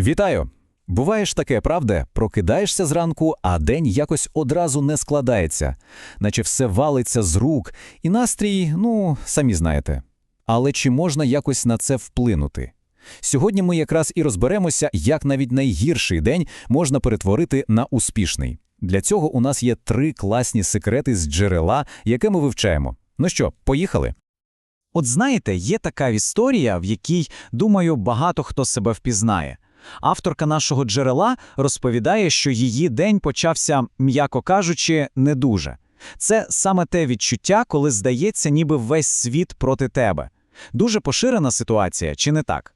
Вітаю! Буває ж таке, правда? Прокидаєшся зранку, а день якось одразу не складається, наче все валиться з рук, і настрій, ну, самі знаєте. Але чи можна якось на це вплинути? Сьогодні ми якраз і розберемося, як навіть найгірший день можна перетворити на успішний. Для цього у нас є три класні секрети з джерела, яке ми вивчаємо. Ну що, поїхали? От знаєте, є така історія, в якій, думаю, багато хто себе впізнає. Авторка нашого джерела розповідає, що її день почався, м'яко кажучи, не дуже. Це саме те відчуття, коли здається, ніби весь світ проти тебе. Дуже поширена ситуація, чи не так?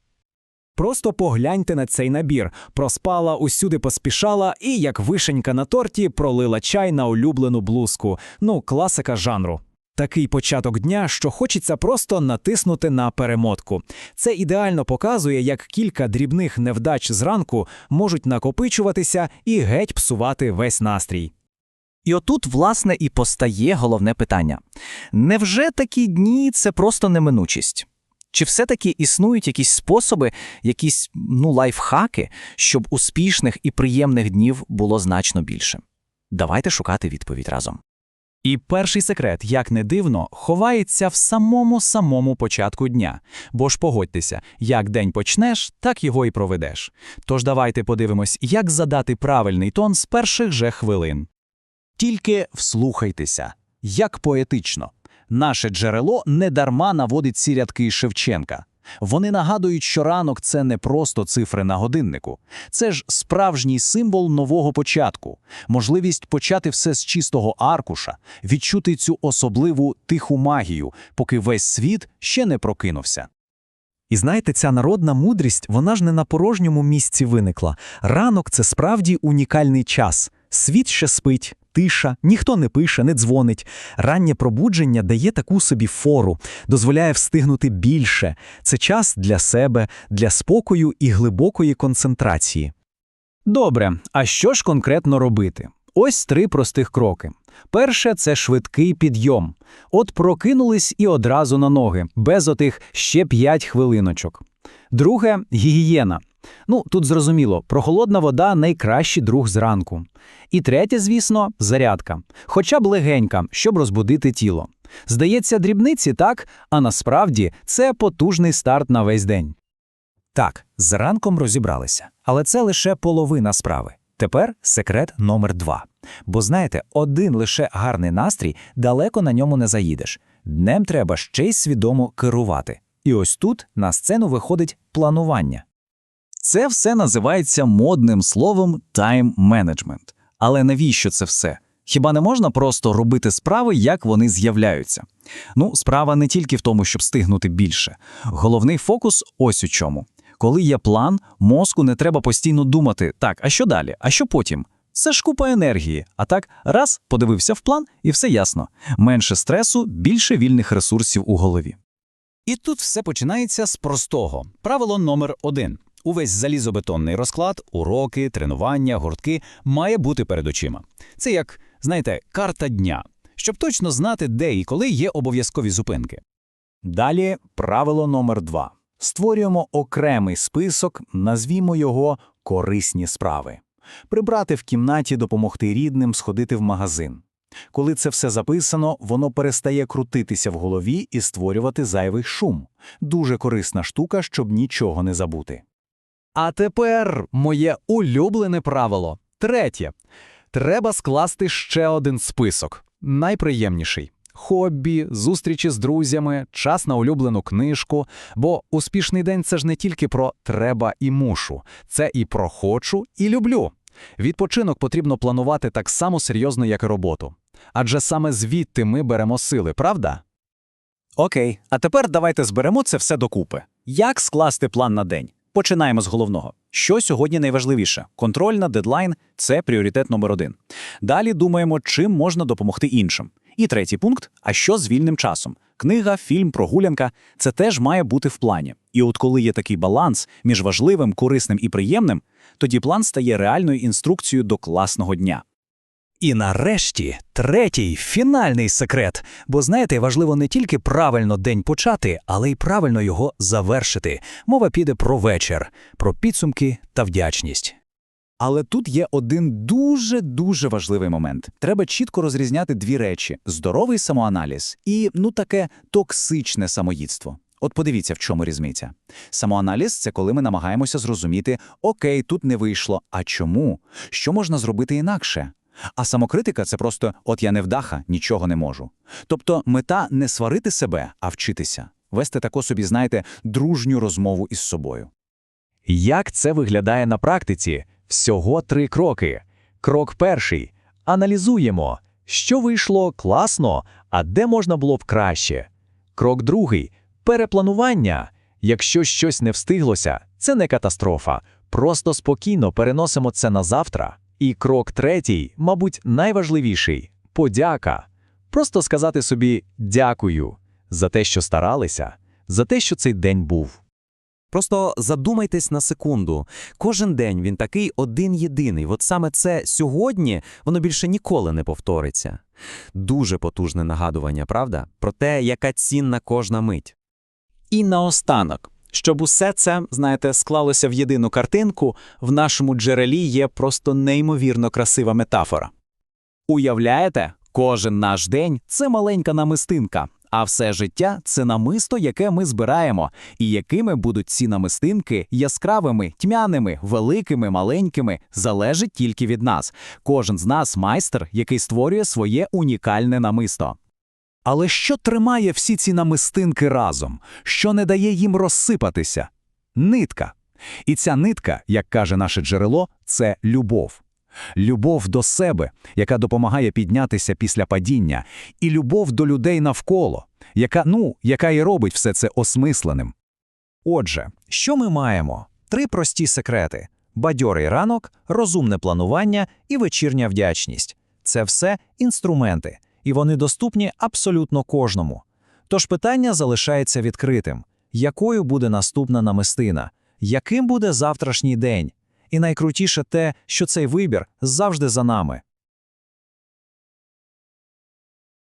Просто погляньте на цей набір. Проспала, усюди поспішала і, як вишенька на торті, пролила чай на улюблену блузку. Ну, класика жанру. Такий початок дня, що хочеться просто натиснути на перемотку. Це ідеально показує, як кілька дрібних невдач зранку можуть накопичуватися і геть псувати весь настрій. І отут, власне, і постає головне питання: невже такі дні це просто неминучість? Чи все-таки існують якісь способи, якісь ну, лайфхаки, щоб успішних і приємних днів було значно більше? Давайте шукати відповідь разом. І перший секрет, як не дивно, ховається в самому самому початку дня. Бо ж погодьтеся, як день почнеш, так його і проведеш. Тож давайте подивимось, як задати правильний тон з перших же хвилин. Тільки вслухайтеся, як поетично. Наше джерело недарма наводить ці рядки Шевченка. Вони нагадують, що ранок це не просто цифри на годиннику. Це ж справжній символ нового початку, можливість почати все з чистого аркуша, відчути цю особливу тиху магію, поки весь світ ще не прокинувся. І знаєте, ця народна мудрість, вона ж не на порожньому місці виникла. Ранок це справді унікальний час. Світ ще спить, тиша, ніхто не пише, не дзвонить. Раннє пробудження дає таку собі фору, дозволяє встигнути більше. Це час для себе, для спокою і глибокої концентрації. Добре, а що ж конкретно робити? Ось три простих кроки. Перше це швидкий підйом. От прокинулись і одразу на ноги, без отих ще п'ять хвилиночок. Друге гігієна. Ну, тут зрозуміло, прохолодна вода найкращий друг зранку. І третє, звісно, зарядка. Хоча б легенька, щоб розбудити тіло. Здається, дрібниці так, а насправді це потужний старт на весь день. Так, з ранком розібралися, але це лише половина справи. Тепер секрет номер два. Бо знаєте, один лише гарний настрій далеко на ньому не заїдеш. Днем треба ще й свідомо керувати. І ось тут на сцену виходить планування. Це все називається модним словом тайм-менеджмент. Але навіщо це все? Хіба не можна просто робити справи, як вони з'являються? Ну, справа не тільки в тому, щоб стигнути більше. Головний фокус ось у чому. Коли є план, мозку не треба постійно думати, так, а що далі, а що потім? Це ж купа енергії. А так, раз, подивився в план, і все ясно. Менше стресу, більше вільних ресурсів у голові. І тут все починається з простого. Правило номер один. Увесь залізобетонний розклад, уроки, тренування, гуртки має бути перед очима. Це як, знаєте, карта дня, щоб точно знати, де і коли є обов'язкові зупинки. Далі правило номер два. Створюємо окремий список, назвімо його корисні справи. Прибрати в кімнаті, допомогти рідним, сходити в магазин. Коли це все записано, воно перестає крутитися в голові і створювати зайвий шум. Дуже корисна штука, щоб нічого не забути. А тепер моє улюблене правило. Третє. Треба скласти ще один список. Найприємніший. Хобі, зустрічі з друзями, час на улюблену книжку. Бо успішний день це ж не тільки про треба і мушу, це і про хочу і люблю. Відпочинок потрібно планувати так само серйозно, як і роботу. Адже саме звідти ми беремо сили, правда? Окей, а тепер давайте зберемо це все докупи. Як скласти план на день? Починаємо з головного. Що сьогодні найважливіше? Контрольна, дедлайн це пріоритет номер один. Далі думаємо, чим можна допомогти іншим. І третій пункт: а що з вільним часом? Книга, фільм, прогулянка це теж має бути в плані. І от коли є такий баланс між важливим, корисним і приємним, тоді план стає реальною інструкцією до класного дня. І нарешті третій фінальний секрет. Бо знаєте, важливо не тільки правильно день почати, але й правильно його завершити. Мова піде про вечір, про підсумки та вдячність. Але тут є один дуже-дуже важливий момент. Треба чітко розрізняти дві речі: здоровий самоаналіз і ну таке токсичне самоїдство. От подивіться, в чому різниця. Самоаналіз це коли ми намагаємося зрозуміти, окей, тут не вийшло, а чому? Що можна зробити інакше? А самокритика це просто от я невдаха, нічого не можу. Тобто мета не сварити себе, а вчитися, вести тако собі, знаєте, дружню розмову із собою. Як це виглядає на практиці? Всього три кроки. Крок перший. Аналізуємо, що вийшло класно, а де можна було б краще. Крок другий. Перепланування. Якщо щось не встиглося, це не катастрофа. Просто спокійно переносимо це на завтра. І крок третій, мабуть, найважливіший подяка. Просто сказати собі дякую за те, що старалися, за те, що цей день був. Просто задумайтесь на секунду. Кожен день він такий один-єдиний. От саме це сьогодні воно більше ніколи не повториться. Дуже потужне нагадування, правда? Про те, яка цінна кожна мить. І наостанок, щоб усе це, знаєте, склалося в єдину картинку, в нашому джерелі є просто неймовірно красива метафора. Уявляєте, кожен наш день це маленька намистинка, а все життя це намисто, яке ми збираємо, і якими будуть ці намистинки яскравими, тьмяними, великими, маленькими, залежить тільки від нас. Кожен з нас майстер, який створює своє унікальне намисто. Але що тримає всі ці намистинки разом? Що не дає їм розсипатися? Нитка. І ця нитка, як каже наше джерело, це любов. Любов до себе, яка допомагає піднятися після падіння, і любов до людей навколо, яка, ну, яка і робить все це осмисленим. Отже, що ми маємо? Три прості секрети: бадьорий ранок, розумне планування і вечірня вдячність. Це все інструменти, і вони доступні абсолютно кожному. Тож питання залишається відкритим: якою буде наступна намистина, яким буде завтрашній день? І найкрутіше те, що цей вибір завжди за нами.